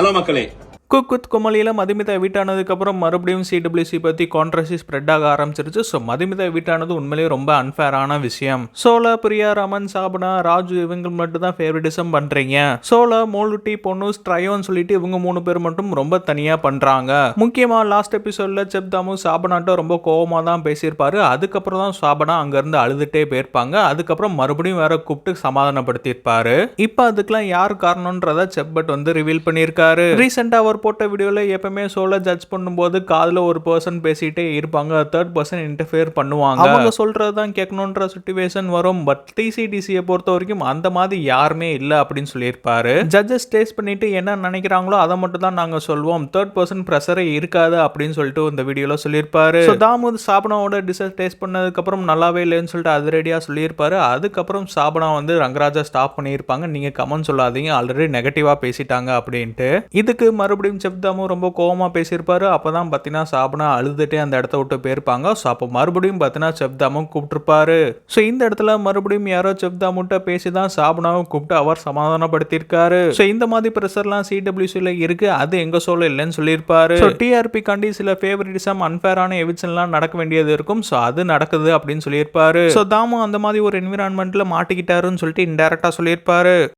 Hello மக்களே. குக்குத் குமலியில் மதுமிதா வீட்டானதுக்கப்புறம் மறுபடியும் CWC பற்றி கான்ட்ரஸி ஸ்ப்ரெட் ஆக ஆரம்பிச்சிருச்சு. ஸோ மதுமிதா வீட்டானது உண்மையிலேயே ரொம்ப அன்ஃபேரான விஷயம். சோலா பிரியா ரமன் சாபனா ராஜு இவங்க மட்டும் தான் ஃபேவரட்டிசம் பண்ணுறீங்க சோலா மோலுட்டி பொண்ணு ஸ்ட்ரையோன்னு சொல்லிட்டு இவங்க மூணு பேர் மட்டும் ரொம்ப தனியாக பண்ணுறாங்க முக்கியமாக லாஸ்ட் எபிசோடில் செப்தாமு சாபனாட்ட ரொம்ப கோவமாக தான் பேசியிருப்பாரு. அதுக்கப்புறம் தான் சாபனா அங்கேருந்து அழுதுகிட்டே போயிருப்பாங்க. அதுக்கப்புறம் மறுபடியும் வேற கூப்பிட்டு சமாதானப்படுத்தியிருப்பாரு. இப்போ அதுக்கெல்லாம் யார் காரணம்ன்றத செப்பட் வந்து ரிவீல் பண்ணியிருக்காரு. ரீசெண்டாக அவர் போட்ட வீடியோவில் எப்பவுமே சோலை ஜட்ஜ் பண்ணும்போது காதில் ஒரு பர்சன் பேசிட்டே இருப்பாங்க. தேர்ட் பர்சன் இன்டர்ஃபியர் பண்ணுவாங்க. அவங்க சொல்றது தான் கேட்கணுன்ற சுச்சுவேஷன் வரும். பட் டிசிடிசியை பொறுத்த வரைக்கும் அந்த மாதிரி யாருமே இல்லை அப்படின்னு சொல்லியிருப்பாரு. ஜட்ஜஸ் டேஸ்ட் பண்ணிட்டு என்ன நினைக்கிறாங்களோ அதை மட்டும் தான் நாங்கள் சொல்வோம் தேர்ட் பர்சன் ப்ரெஷரே இருக்காது அப்படின்னு சொல்லிட்டு இந்த வீடியோவில் சொல்லியிருப்பாரு. தாமு சாபனாவோட டிசஸ் டேஸ்ட் பண்ணதுக்கப்புறம் நல்லாவே இல்லைன்னு சொல்லிட்டு அதிரடியாக சொல்லியிருப்பாரு. அதுக்கப்புறம் சாபனா வந்து ரங்கராஜா ஸ்டாப் பண்ணியிருப்பாங்க. நீங்கள் கமெண்ட் சொல்லாதீங்க. ஆல்ரெடி நெகட்டிவாக பேசிட்டாங்க அப்படின்ட்டு. இதுக்கு மறுபடியும் செப்தாமும் ரொம்ப கோவமாக பேசியிருப்பாரு. அப்போ தான் பார்த்தீங்கன்னா சாபனா அழுதுகிட்டே அந்த இடத்த விட்டு போயிருப்பாங்க. ஸோ அப்போ மறுபடியும் பார்த்தீங்கன்னா செப்தாமும் கூப்பிட்டுருப்பாரு. ஸோ இந்த இடத்துல மறுபடியும் யாரோ செப்தாமுட்ட பேசி தான் சாபனாவும் கூப்பிட்டு அவர் சமாதானப்படுத்தியிருக்காரு. ஸோ இந்த மாதிரி ப்ரெஷர்லாம் சிடபிள்யூசியில் இருக்கு. அது எங்கள் சொல்ல இல்லைன்னு சொல்லியிருப்பாரு. ஸோ டிஆர்பி காண்டி சில ஃபேவரட்டிசம் அன்ஃபேரான எவிஷன்லாம் நடக்க வேண்டியது இருக்கும். ஸோ அது நடக்குது அப்படின்னு சொல்லியிருப்பாரு. ஸோ தாமும் அந்த மாதிரி ஒரு என்விரான்மெண்ட்டில் மாட்டிக்கிட்டாருன்னு சொல்லிட்டு இன்டெரக்டாக சொல்லியிருப்பாரு.